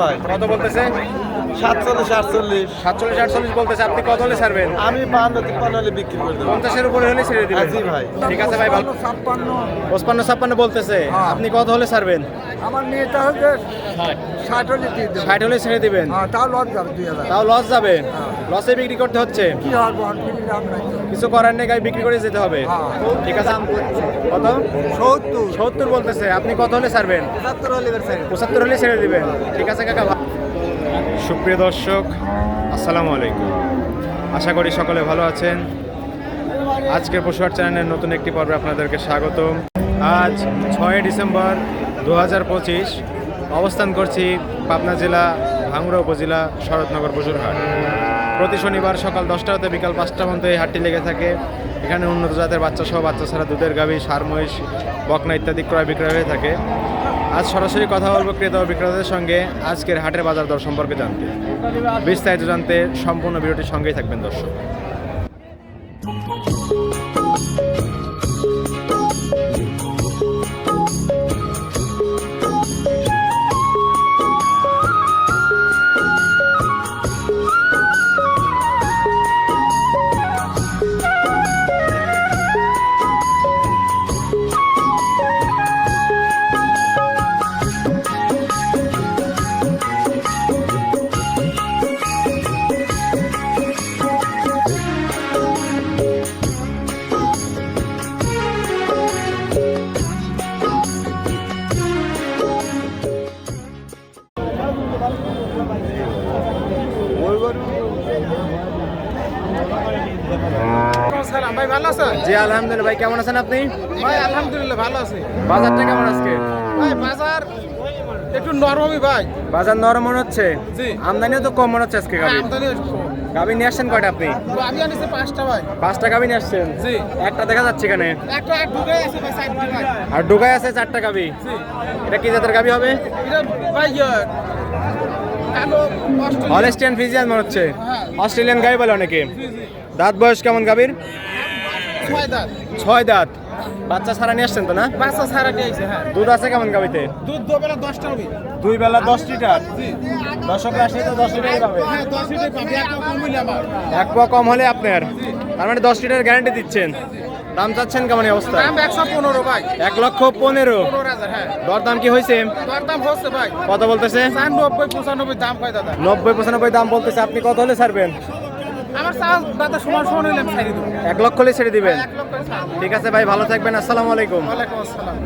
ভাই কত বলতেছে? সাতচল্লিশ আটচল্লিশ। সাতচল্লিশ আটচল্লিশ বলতেছে আপনি কত হলে ছাড়বেন? আমি তিপ্পান্ন হলে বিক্রি করে দেবো। পঞ্চাশের উপরে হলে ছেড়ে দিবেন। জি ভাই। ঠিক আছে ভাই ভালো। ছাপ্পান্ন। পঁচপান্ন ছাপ্পান্ন বলতেছে। আপনি কত হলে ছাড়বেন? আমার মেয়েটা হচ্ছে ষাট। হলে দিয়ে দেবো। ষাট হলে ছেড়ে দিবেন? হ্যাঁ তাও লস যাবে তাও লস যাবে? লসে বিক্রি করতে হচ্ছে? কি হবে লাভ নাই। কিছু করার নেই গাড়ি বিক্রি করে যেতে হবে। হ্যাঁ। ঠিক আছে কত? সত্তর। সত্তর বলতেছে আপনি কত হলে ছাড়বেন? পঁচাত্তর হলে পঁচাত্তর হলে ছেড়ে দিবেন। ঠিক আছে কাকা সুপ্রিয় দর্শক আসসালামু আলাইকুম। আশা করি সকলে ভালো আছেন। আজকের পশুহাট চ্যানেলের নতুন একটি পর্বে আপনাদেরকে স্বাগত আজ ছয় ডিসেম্বর দু হাজার পঁচিশ। অবস্থান করছি পাবনা জেলা ভাঙ্গুড়া উপজেলা শরৎনগর পশুর হাট। প্রতি শনিবার সকাল দশটা হতে বিকাল পাঁচটা পর্যন্ত এই হাটটি লেগে থাকে। এখানে উন্নত জাতের বাচ্চা সহ বাচ্চা ছাড়া দুধের গাভী, সার মহিষ, বকনা ইত্যাদি ক্রয় বিক্রয় হয়ে থাকে। আজ সরাসরি কথা বলব ক্রেতা ও বিক্রেতাদের সঙ্গে। আজকের হাটের বাজার দর সম্পর্কে জানতে। বিস্তারিত জানতে সম্পূর্ণ ভিডিওটির সঙ্গেই থাকবেন দর্শক। জি আলহামদুলিল্লাহ। ভাই কেমন আছেন আপনি? ভাই আলহামদুলিল্লাহ ভালো আছি। বাজারটা কেমন আজকে? ভাই বাজার একটু নরমই ভাই। বাজার নরম মনে হচ্ছে? জি। আমদানিও তো কম মনে হচ্ছে আজকে কম। গাভী নিয়ে আসছেন কয়টা আপনি? আমি আনিছি পাঁচটা ভাই। পাঁচটা গাভী নিয়ে আসছেন? জি। একটা দেখা যাচ্ছে এখানে। একটা এক ঢুকে আছে ভাই সাইড ভাই। আর ডুগাই আছে চারটা জি। এটা কি জাতের গাভী হবে? এটা ভাই ইয়ে, হলেস্টিয়ান ফিজিয়ান মনে হচ্ছে। অস্ট্রেলিয়ান গাভী বলে অনেকে। দাঁত বয়স কেমন গাভীর ছয় দাঁত। বাচ্চা ছাড়া নিয়ে আসছেন তো না? বাচ্চা সারা দিয়েছে হ্যাঁ। দুধ আছে কেমন গাভীতে? দুধ দুবেলা দশটা হবে। দুই বেলা দশ লিটার? দর্শক আসলে তো দশ লিটারই পাবে। হ্যাঁ দশ লিটার পাবি। এক কম মিলে আমার এক কম হলে আপনার। তার মানে দশ লিটার গ্যারান্টি দিচ্ছেন। দাম চাচ্ছেন কেমন অবস্থা? দাম একশো পনেরো ভাই। এক লক্ষ পনেরো। হ্যাঁ। দর দাম কি হয়েছে? দাম হচ্ছে ভাই। কত বলতেছে? নব্বই পঁচানব্বই দাম পাই দাদা? নব্বই পঁচানব্বই দাম বলতেছে। আপনি কত হলে ছাড়বেন? আমার দাদা সমান সমান হইলে আমি ছাড়ি দেবো। এক লক্ষ হলে ছেড়ে দিবেন? এক লক্ষ ছাড় ঠিক আছে ভাই ভালো থাকবেন আসসালামু আলাইকুম। ওয়ালাইকুম আসসালাম।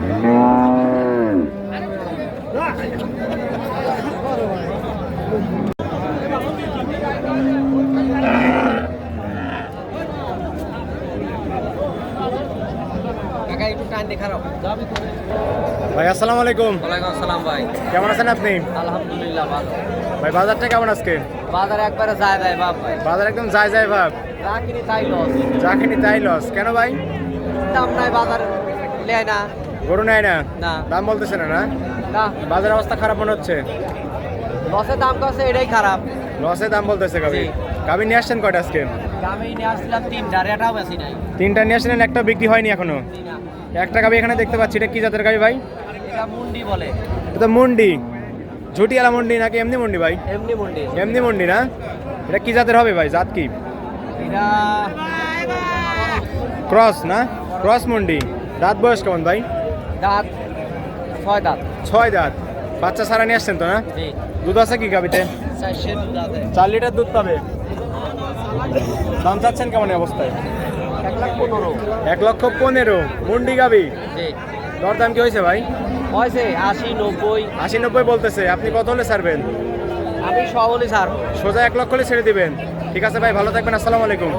ভাই আসসালামু আলাইকুম। ওয়ালাইকুম আসসালাম ভাই। কেমন আছেন আপনি? আলহামদুলিল্লাহ ভালো। ভাই বাজারটা কেমন আজকে? বাজার একবারে যায় ভাই বাপ ভাই। বাজার একদম যায় যায় ভাব। যা কিনি তাই লস। যা কিনি তাই লস। কেন ভাই? দাম নাই বাজার নেয় না। গরু নেয় না? না। দাম বলতেছে না না? না। বাজারের অবস্থা খারাপ মনে হচ্ছে? লসের দাম কছে এটাই খারাপ। লসে দাম বলতেছে জি। গাবি নিয়ে আসছেন কয়টা আজকে? আমি নিয়ে আসছিলাম তিন ডারিয়াটাও বেশি নাই। তিনটা নিয়ে আসলেন একটা বিক্রি হয়নি এখনও? একটা গাবি এখানে দেখতে পাচ্ছি এটা কি জাতের গাবি ভাই? এটা মুন্ডি বলে। এটা মুন্ডি। ঝুটিয়ালা মুন্ডি নাকি এমনি মুন্ডি ভাই? এমনি মুন্ডি। এমনি মুন্ডি না? এটা কি জাতের হবে ভাই? জাত কি? ক্রস না? ক্রস মুন্ডি। দাঁত বয়স কেমন ভাই? দাঁত ছয় দাঁত। ছয় দাঁত। বাচ্চা সারা নিয়ে আসছেন তো না? দুধ আছে কি গাবিতে? চার লিটার দুধ পাবে। দাম চাচ্ছেন কেমন অবস্থায়? এক লাখ পনেরো। এক লক্ষ পনেরো। মুন্ডি গাবি? জি। দর দাম কি হয়েছে ভাই? হয়েছে আশি নব্বই। আশি নব্বই বলতেছে। আপনি কত হলে ছাড়বেন? আমি সহলি স্যার সোজা এক লক্ষ হলে ছেড়ে দিবেন। ঠিক আছে ভাই ভালো থাকবেন আসসালামু আলাইকুম।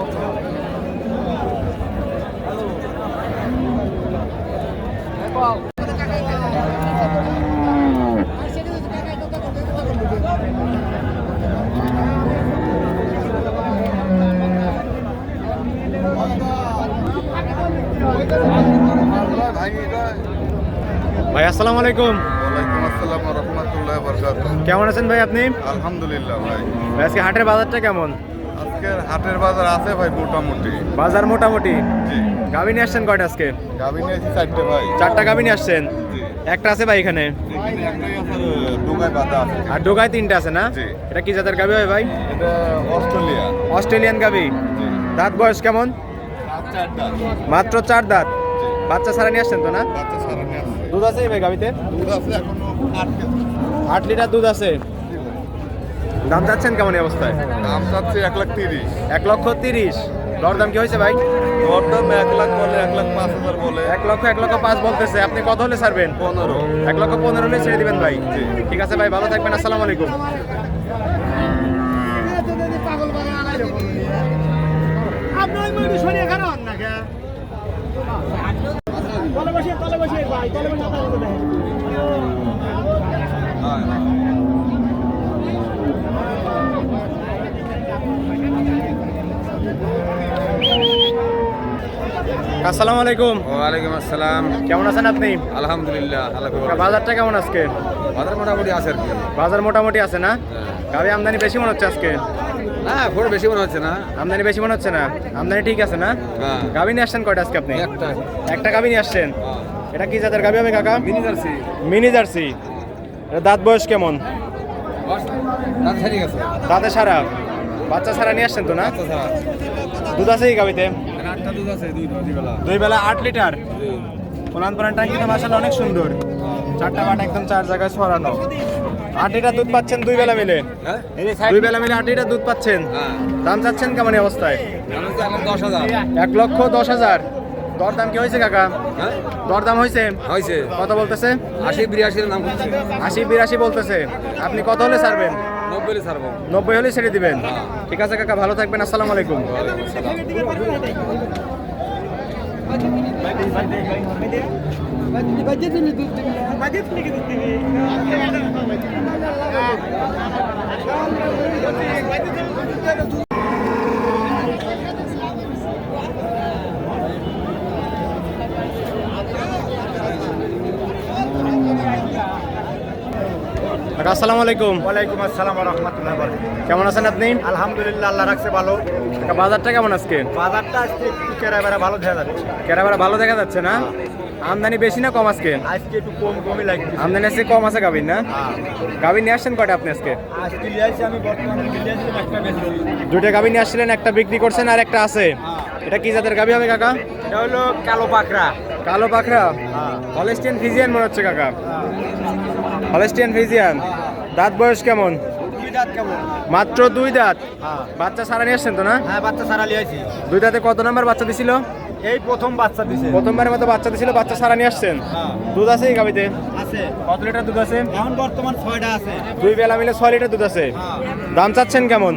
ভাই আসসালামু আলাইকুম। কেমন আছেন ভাই আপনি? আলহামদুলিল্লাহ ভাই। আজকে হাটের বাজারটা কেমন? আজকের হাটের বাজার আছে ভাই মোটামুটি। বাজার মোটামুটি? জি। নিয়ে আসছেন কয়টা আজকে? গাভি নিয়েছি চারটে ভাই। চারটা গাভী নিয়ে আসছেন? একটা আছে ভাই এখানে? আর ডোগায় তিনটা আছে না? এটা কি জাতের গাভী হয় ভাই? এটা অস্ট্রেলিয়া অস্ট্রেলিয়ান গাভী দাঁত বয়স কেমন? মাত্র চার দাঁত। বাচ্চা ছাড়া নিয়ে আসছেন তো না? বাচ্চা সারা নিয়ে আসছে। দুধ আছে ভাই গাভীতে? দুধ আছে এখনও আট কেজি। আট লিটার দুধ আছে। দাম যাচ্ছেন কেমন অবস্থায়? দাম চাচ্ছে এক লাখ তিরিশ। এক লক্ষ তিরিশ। দরদাম কি হয়েছে ভাই? দরদাম এক লাখ বলে এক লাখ পাঁচ হাজার বলে। এক লক্ষ এক লক্ষ পাঁচ বলতেছে। আপনি কত হলে ছাড়বেন? পনেরো। এক লক্ষ পনেরো হলে ছেড়ে দিবেন ভাই। ঠিক আছে ভাই ভালো থাকবেন। আসসালামু আলাইকুম। আসসালামু আলাইকুম। ওয়ালাইকুম আসসালাম। কেমন আছেন আপনি? আলহামদুলিল্লাহ আল্লাহ বাজারটা কেমন আজকে? বাজার মোটামুটি আছে বাজার মোটামুটি আছে না? গাড়ি আমদানি বেশি মনে হচ্ছে আজকে? না বেশি মনে হচ্ছে না। আমদানি বেশি মনে হচ্ছে না? আমদানি ঠিক আছে না? হ্যাঁ। গাবি নিয়ে আসছেন কয়টা আজকে আপনি? একটা। একটা গাবি নিয়ে আসছেন? এটা কি জাতের গাবি হবে কাকা? Mini jersey. Mini jersey. এটা দাঁত বয়স কেমন? দাঁত সারা। বাচ্চা সারা নিয়ে আসছেন তো না? দুধ আছে এই গাবিতে? দুই বেলা আট লিটার? কোরআন পানার ট্যাঙ্কি তো মাসাল অনেক সুন্দর। চারটা বাট একদম চার জায়গায় ছড়ানো। আট লিটার দুধ পাচ্ছেন দুই বেলা মিলে। হ্যাঁ? দুই বেলা মিলে আট লিটার দুধ পাচ্ছেন। হ্যাঁ। দাম চাচ্ছেন কেমন অবস্থায়? দশ হাজার। এক লক্ষ দশ হাজার। দরদাম কি হয়েছে কাকা? হ্যাঁ? দরদাম হয়েছে? হয়েছে। কত বলতেছে? আশি বিরাশির নাম আশি বিরাশি বলতেছে। আপনি কত হলে ছাড়বেন? নব্বই হলে ছেড়ে দিবেন। ঠিক আছে কাকা ভালো থাকবেন আসসালামু আলাইকুম। কাকা আসসালামু আলাইকুম। ওয়ালাইকুম আসসালাম রহমতুল্লাহ কেমন আছেন আপনি? আলহামদুলিল্লাহ আল্লাহ রাখছে ভালো। বাজারটা কেমন আজকে? বাজারটা আজকে একটু কেরাবেরা ভালো দেখা যাচ্ছে। কেরাবার ভালো দেখা যাচ্ছে না? আমদানি বেশি না কম আজকে? আজকে একটু কম কমই লাগছে আমদানি আজকে কম আছে গাভিন না? গাভিন নিয়ে আসছেন কয়টা আপনি আজকে? আজকে লিয়াইছি আমি বর্তমানে লিয়াইছি একটা বেশি দুইটা গাভি নিয়ে আসছিলেন একটা বিক্রি করছেন আর একটা আছে। এটা কি জাতের গাভি হবে কাকা? এটা হলো কালো পাখরা কালো পাখরা হলেস্টিয়ান ফিজিয়ান মনে হচ্ছে কাকা। হলেস্টিয়ান ফিজিয়ান দাঁত বয়স কেমন? মাত্র দুই দাঁত? হ্যাঁ বাচ্চা সারা নিয়ে আসছেন তো না? হ্যাঁ বাচ্চা সারা লিয়াইছি দুই দাঁতে কত নাম্বার বাচ্চা দিছিল? এই প্রথম বাচ্চা দিছে। প্রথমবারের মতো বাচ্চা দিছিল বাচ্চা সারা নিয়ে আসছেন। হ্যাঁ। দুধ আছে এই গাভিতে? আছে। কত লিটার দুধ আছে? এখন বর্তমান ছয়টা আছে। দুই বেলা মিলে ছয় লিটার দুধ আছে। দাম চাচ্ছেন কেমন?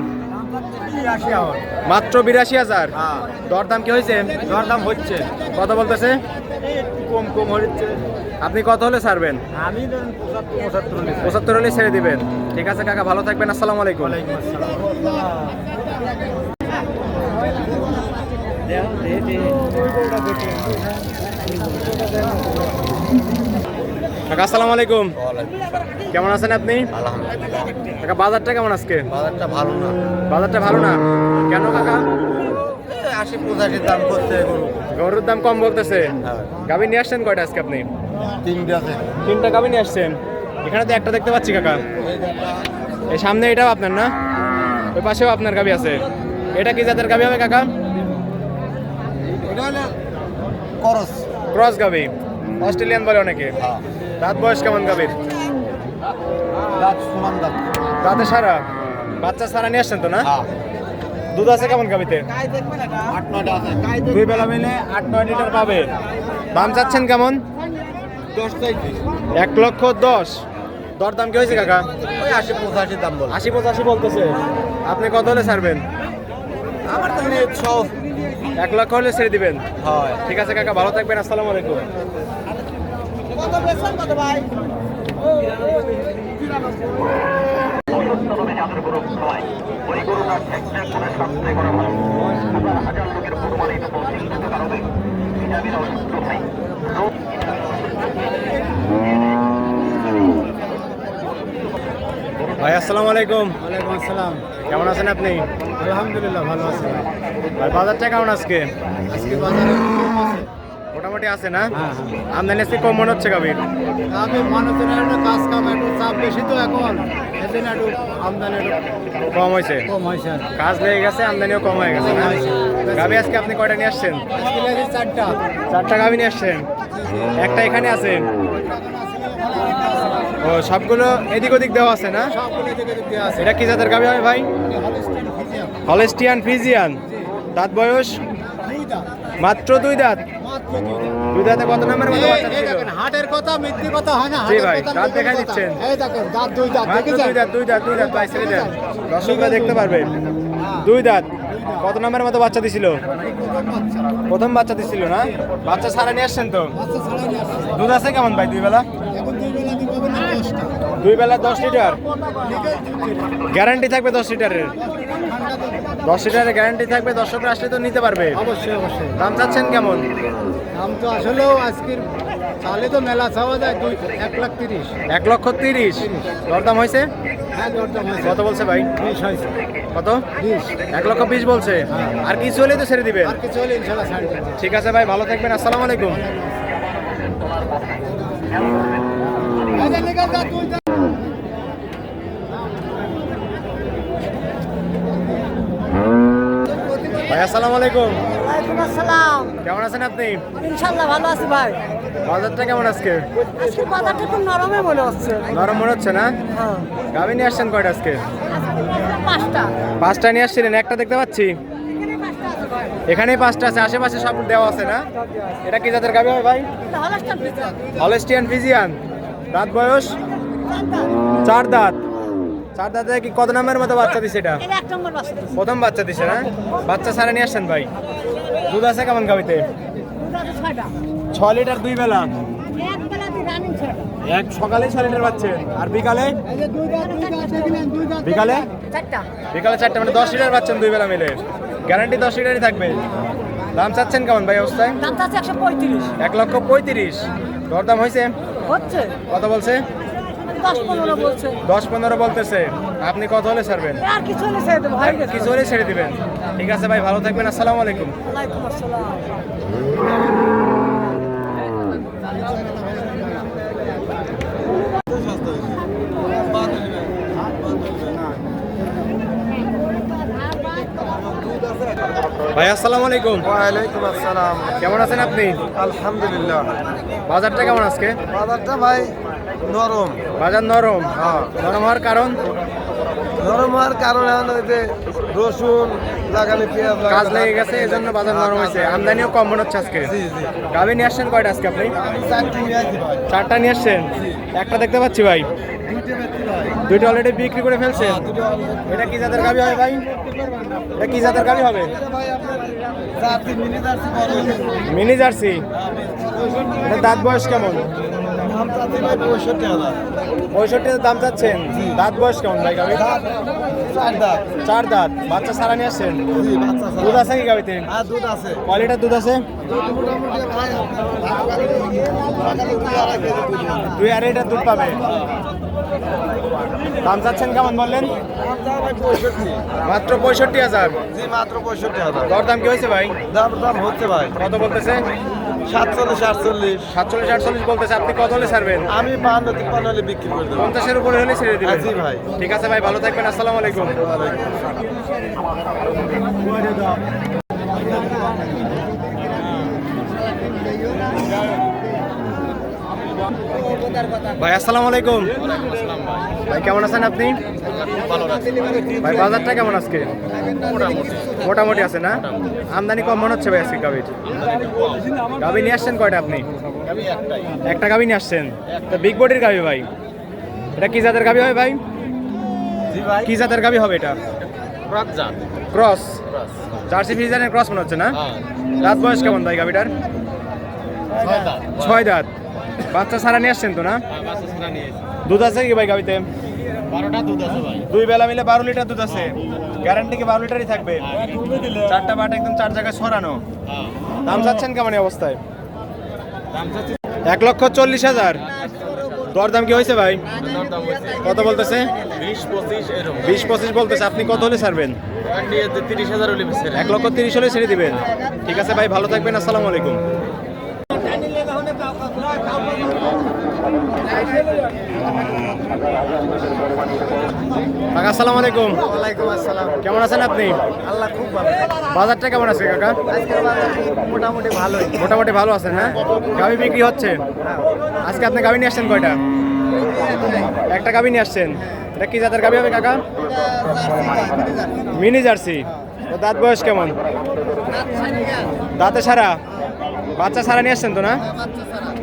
আসি মাত্র বিরাশি হাজার। হ্যাঁ। দরদাম কি হয়েছে? দরদাম হচ্ছে। কত বলতেছে? একটু কম কম হচ্ছে। আপনি কত হলে ছাড়বেন? আমি পঁচাত্তর হলে ছেড়ে দিবেন। ঠিক আছে কাকা ভালো থাকবেন আসসালামু আলাইকুম। কাকা আসসালামু আলাইকুম। কেমন আছেন আপনি? কাকা বাজারটা কেমন আজকে? বাজারটা ভালো না। বাজারটা ভালো না? কেন কাকা? আশি পঁচাশি দাম করছে গরু গরুর দাম কম বলতেছে। হ্যাঁ। গাভি নিয়ে আসছেন কয়টা আজকে আপনি? তিনটে আছে। তিনটা গাভি নিয়ে আসছেন। এখানে তো একটা দেখতে পাচ্ছি কাকা। এই সামনে এটাও আপনার না? ওই পাশেও আপনার গাভি আছে। এটা কি জাতের গাভি হবে কাকা? করস। ক্রস গাভি অস্ট্রেলিয়ান বলে অনেকে। হ্যাঁ। দাঁত বয়স কেমন গাভীর দাঁত সমান দাঁত দাঁতে সারা? বাচ্চা সারা নিয়ে আসছেন তো না? হ্যাঁ। দুধ আছে কেমন খাবিতে দুই বেলা মিলে আট নয় লিটার পাবে। দাম চাচ্ছেন কেমন? এক লক্ষ দশ। দর দাম কি হয়েছে কাকা? ওই আশি পঁচাশি দাম বল আশি পঁচাশি বলতেছে। আপনি কত হলে ছাড়বেন? আমার তো এক লক্ষ হলে ছেড়ে দিবেন? হয়। ঠিক আছে কাকা ভালো থাকবেন আসসালামু আলাইকুম। কত বেসন কত ভাই? অবস্থা যাদের গরু নয় ওই গরুটা ঠেকঠেক করে সামনে করা হয়। হাজার হাজার লোকের পরিমাণিত চিন্তিত কারণে ভিটামিন অসুস্থ হয় ভাই আসসালামু আলাইকুম। ওয়ালাইকুম আসসালাম কেমন আছেন আপনি? আলহামদুলিল্লাহ ভালো আছি। ভাই বাজারটা কেমন আজকে? আজকে বাজার মোটামুটি আছে না? আমদানি আজকে কম মনে হচ্ছে গাভীর আমি মানুষের একটা কাজ কাম একটু চাপ বেশি তো এখন এজন্য একটু আমদানি কম হয়েছে? কম হয়েছে। কাজ লেগে গেছে আমদানিও কম হয়ে গেছে না? গাভী আজকে আপনি কয়টা নিয়ে আসছেন? চারটা। চারটা গাভী নিয়ে আসছেন? একটা এখানে আছে? ও সবগুলো এদিক ওদিক দেওয়া আছে না? আছে। এটা কি জাতের গাভী হবে ভাই? Holstein Friesian. দাঁত বয়স? মাত্র দুই দাঁত? কত নাম্বার মতো বাচ্চা ছিল? হাটের কথা মিথ্যে কথা হয় না হাটের ভাই, কথা দাঁত মিথ্যে দিচ্ছেন। এই দেখেন দাঁত দুই দাঁত দুই দাঁত দুই দাঁত দুই দাঁত ছেড়ে দর্শকরা দেখতে পারবে দুই দাঁত কত নাম্বার মতো বাচ্চা দিছিল? প্রথম বাচ্চা দিছিল না? বাচ্চা সারা নিয়ে আসছেন তো? দুধ আছে কেমন ভাই দুই বেলা? দুই বেলা দিব দুই বেলা দশ লিটার? গ্যারান্টি থাকবে দশ লিটারের? দশ লিটারের গ্যারান্টি থাকবে দর্শকরা আসলে তো নিতে পারবে। অবশ্যই অবশ্যই। দাম চাচ্ছেন কেমন? দাম তো আসলেও আজকের চালে তো মেলা চাওয়া যায় দুই এক লাখ তিরিশ। এক লক্ষ তিরিশ। দরদাম হয়েছে? হ্যাঁ দরদাম হয়েছে। কত বলছে ভাই? বিশ হয়েছে। কত? বিশ। এক লক্ষ বিশ বলছে। আর কিছু হলেই তো ছেড়ে দিবে আর কিছু হলে ইনশাল্লাহ ঠিক আছে ভাই ভালো থাকবেন আসসালামু আলাইকুম ভাই আসসালামু আলাইকুম। ওয়ালাইকুম আসসালাম। কেমন আছেন আপনি? ইনশাল্লাহ ভালো আছি ভাই। বাজারটা কেমন আজকে? আজকে বাজারটা খুব নরমে মনে হচ্ছে। নরম মনে হচ্ছে না? হ্যাঁ। গাভী নিয়ে আসছেন কয়টা আজকে? পাঁচটা। পাঁচটা নিয়ে আসছিলেন একটা দেখতে পাচ্ছি। এখানেই পাঁচটা আছে আশেপাশে সব দেওয়া আছে না? এটা কি জাতের গাভী হবে ভাই? Holstein Friesian. দাঁত বয়স? চার দাঁত। চার দাঁতে কি কত নামের মতো বাচ্চা দিছে এটা? প্রথম বাচ্চা দিছে না? বাচ্চা সারা নিয়ে আসছেন ভাই? দুধ আছে কেমন দুটো ছ লিটার দুই বেলা? এক সকালে ছ লিটার পাচ্ছেন আর বিকালে? বিকালে? বিকালে চারটে মানে দশ লিটার পাচ্ছেন দুই বেলা মিলে। গ্যারান্টি দশ লিটারই থাকবে। দাম চাচ্ছেন কেমন ভাই অবস্থায়? একশো পঁয়ত্রিশ। এক লক্ষ পঁয়ত্রিশ। দরদাম হয়েছে হচ্ছে। কত বলছে? দশ পনেরো বলতেছে। আপনি কত হলে ছাড়বেন? আর কিছু হলে ছেড়ে দেবো কিছু হলে ছেড়ে দিবেন। ঠিক আছে ভাই ভালো থাকবেন আসসালামু আলাইকুম। ভাই আসসালামু আলাইকুম। ওয়ালাইকুম আসসালাম। কেমন আছেন আপনি? আলহামদুলিল্লাহ। বাজারটা কেমন আজকে? বাজারটা ভাই নরম। বাজার নরম। হ্যাঁ। নরম হওয়ার কারণ? নরম হওয়ার কারণ এখন ওই যে রসুন লাগানি পেঁয়াজ কাজ লেগে গেছে এই জন্য বাজার নরম হয়েছে। আমদানিও কম মনে হচ্ছে আজকে। জি নিয়ে আসছেন কয়টা আজকে আপনি? চারটি নিয়ে আসছেন? একটা দেখতে পাচ্ছি ভাই। দুইটা অলরেডি বিক্রি করে ফেলছেন? এটা কি জাতের গাভী হবে ভাই? এটা কি জাতের গাভী হবে? Mini mini jersey. এটা দাঁত বয়স কেমন? দাম চাচ্ছি ভাই পঁয়ষট্টি হাজার। পঁয়ষট্টি দাম চাচ্ছেন? দাঁত বয়স কেমন ভাই গাভী চার দাঁত। চার দাঁত। বাচ্চা সারা নিয়ে আসছেন? দুধ আছে কি গাভীতে? আর দুধ আছে। কোয়ালিটার দুধ আছে? দুই আড়াই দুধ হবে। লিটার দুধ পাবে। দাম চাচ্ছেন কেমন বললেন? মাত্র পঁয়ষট্টি হাজার। জি মাত্র পঁয়ষট্টি হাজার। দর দাম কি হয়েছে ভাই? দাম দাম হচ্ছে ভাই। কত বলতেছে? সাতচল্লিশ আটচল্লিশ। সাতচল্লিশ আটচল্লিশ বলতেছে আপনি কত হলে ছাড়বেন? আমি বাহান্ন তিপ্পান্ন হলে বিক্রি করে দেবো। পঞ্চাশের উপরে হলে ছেড়ে দিবেন। জি ভাই। ঠিক আছে ভাই ভালো থাকবেন আসসালামু আলাইকুম। ভাই আসসালামু আলাইকুম। ভাই কেমন আছেন আপনি? ভাই বাজারটা কেমন আজকে? মোটামুটি আছে না? আমদানি কম মনে হচ্ছে ভাই আজকে গাভীর? গাভী নিয়ে আসছেন কয়টা আপনি? একটা গাভী নিয়ে আসছেন? তো বিগ বডির গাভী ভাই। এটা কি জাতের গাভী হবে ভাই? কি জাতের গাভী হবে এটা? ক্রস জার্সি ফিজানের ক্রস মনে হচ্ছে না? রাত বয়স কেমন ভাই গাভীটার? ছয় দাঁত। বাচ্চা সারা নিয়ে আসছেন তো না? দুধ আছে কি ভাই গাভীতে? দুই বেলা মিলে বারো লিটার দুধ আছে। গ্যারান্টি কি বারো লিটারই থাকবে? চারটা বাট একদম চার জায়গায় সরানো। দাম চাচ্ছেন কেমন অবস্থায়? এক লক্ষ চল্লিশ হাজার। দরদাম কি হয়েছে ভাই? কত বলতেছে? বিশ পঁচিশ বলতেছে। আপনি কত হলে ছাড়বেন? এক লক্ষ তিরিশ হলে ছেড়ে দিবেন। ঠিক আছে ভাই ভালো থাকবেন। আসসালামু আলাইকুম। কাকা আসসালামু আলাইকুম। ওয়ালাইকুম আসসালাম। কেমন আছেন আপনি? আল্লাহ খুব ভালো বাজারটা কেমন আছে কাকা? আজকের বাজার মোটামুটি ভালোই। মোটামুটি ভালো আছেন হ্যাঁ? গাভি বিক্রি হচ্ছে? আজকে আপনি গাভি নিয়ে আসছেন কয়টা? একটা গাভি নিয়ে আসছেন। এটা কি জাতের গাভি হবে কাকা? Mini jersey. দাঁত বয়স কেমন? দাঁতে সারা বাচ্চা সারা নিয়ে আসছেন তো না?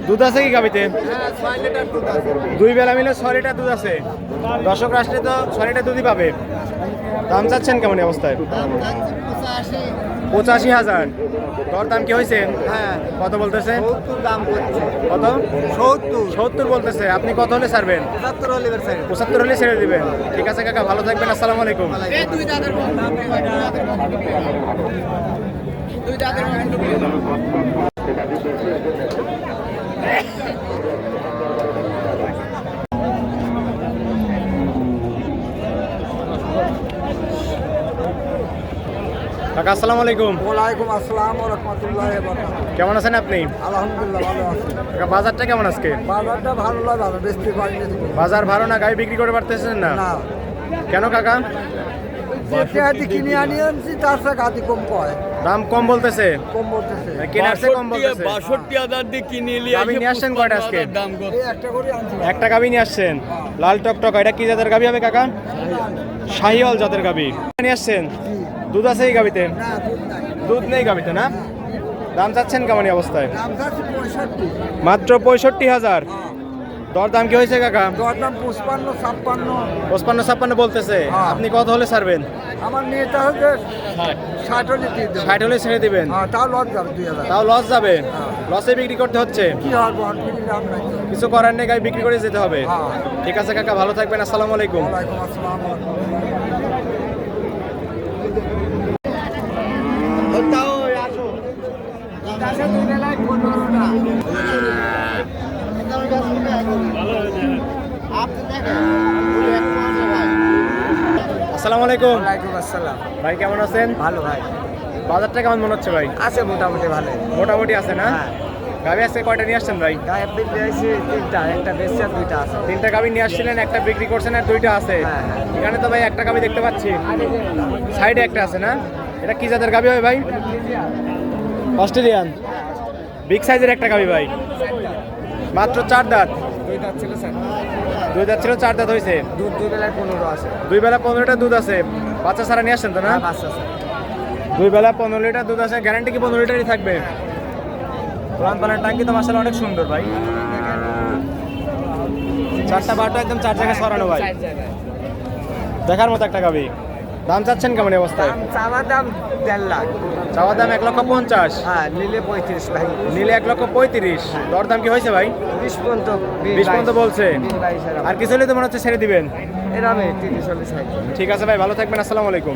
দুধ আছে কি গাভিতে? দুই বেলা মিলে ছয় লিটার দুধ আছে। দর্শক রাষ্ট্রে তো ছয় লিটার দুধই পাবে। দাম চাচ্ছেন কেমন অবস্থায়? পঁচাশি হাজার। তোর দাম কি হয়েছে? হ্যাঁ কত বলতেছে? কত? সত্তর সত্তর বলতেছে। আপনি কত হলে ছাড়বেন? পঁচাত্তর হলে ছেড়ে দিবেন। ঠিক আছে কাকা, ভালো থাকবেন, আসসালামু আলাইকুম। কাকা আসসালামু আলাইকুম। ওয়ালাইকুম আসসালাম ওয়া রাহমাতুল্লাহি ওয়া বারাকাতুহু। কেমন আছেন আপনি? আলহামদুলিল্লাহ ভালো আছি। কাকা বাজারটা কেমন আজকে? বাজারটা ভালো লাগে ভালো বেশি বাজার ভালো না গাড়ি বিক্রি করে পারতেছেন না? না। কেন কাকা? কিনে আনি আনছি তার সাথে কম পায় দাম কম বলতেছে। কম বলতেছে। কেনার কম বলতেছে। বাষট্টি হাজার দিয়ে কিনে নিয়ে নিয়ে আসছেন কয়টা আজকে? দাম কত একটা করে আনছি। একটা গাবি নিয়ে আসছেন? লাল টকটক এটা কি জাতের গাবি হবে কাকা? শাহিওয়াল। জাতের গাবি নিয়ে আসছেন? দুধ আছে এই গাবিতে দুধ নেই গাবিতে না? দাম চাচ্ছেন কেমন অবস্থায়? মাত্র পঁয়ষট্টি হাজার। দর দাম কি হয়েছে কাকা? দর দাম পঁচপান্ন ছাপ্পান্ন। পঁচপান্ন ছাপ্পান্ন বলতেছে। হ্যাঁ। আপনি কত হলে ছাড়বেন? আমার নেতা হচ্ছে ষাট। হলে ষাট হলে ছেড়ে দিবেন? হ্যাঁ তাও লস যাবে তাও লস যাবে? হ্যাঁ। লসে বিক্রি করতে হচ্ছে। কিছু করার নেই গাড়ি বিক্রি করে যেতে হবে। ঠিক আছে কাকা ভালো থাকবেন আসসালামু আলাইকুম। আসসালামু আলাইকুম। ওয়ালাইকুম আসসালাম। ভাই কেমন আছেন? ভালো ভাই। বাজারটা কেমন মনে হচ্ছে ভাই? আছে মোটামুটি ভালো মোটামুটি আছে না? হ্যাঁ। গাবি আজকে কয়টা নিয়ে আসছেন ভাই? তিনটা একটা বেশি আর দুইটা আছে। তিনটা গাবি নিয়ে আসছিলেন একটা বিক্রি করছেন আর দুইটা আছে। হ্যাঁ, হ্যাঁ। এখানে তো ভাই একটা গাবি দেখতে পাচ্ছি। সাইডে একটা আছে না? এটা কি জাতের গাবি হয় ভাই? অস্ট্রেলিয়ান। বিগ সাইজের একটা গাবি ভাই। মাত্র চার দাঁত। দুইটা ছিল স্যার। দুই দাঁত ছিল চার দাঁত হয়েছে দুধ দুই বেলায় পনেরো আছে। দুই বেলা পনেরোটা দুধ আছে। বাচ্চা ছাড়া নিয়ে আসছেন তো না? বাচ্চা দুই বেলা পনেরো লিটার দুধ আছে গ্যারান্টি কি পনেরো লিটারই থাকবে? পুরান পালার টাঙ্কি তো মাসাল অনেক সুন্দর ভাই। চারটা বারোটা একদম চার জায়গায় সরানো ভাই। দেখার মতো একটা গাবি। দাম চাচ্ছেন কেমন অবস্থা অবস্থায়? চাওয়ার দাম দেড় লাখ। চাওয়া দাম এক লক্ষ পঞ্চাশ। হ্যাঁ নিলে পঁয়ত্রিশ ভাই। নিলে এক লক্ষ পঁয়ত্রিশ। দর দাম কি হয়েছে ভাই? বিশ পর্যন্ত বিশ পর্যন্ত বলছে। আর কিছু হলে তো মনে হচ্ছে ছেড়ে দিবেন। এরামে তিরিশ ঠিক আছে ভাই ভালো থাকবেন আসসালামু আলাইকুম।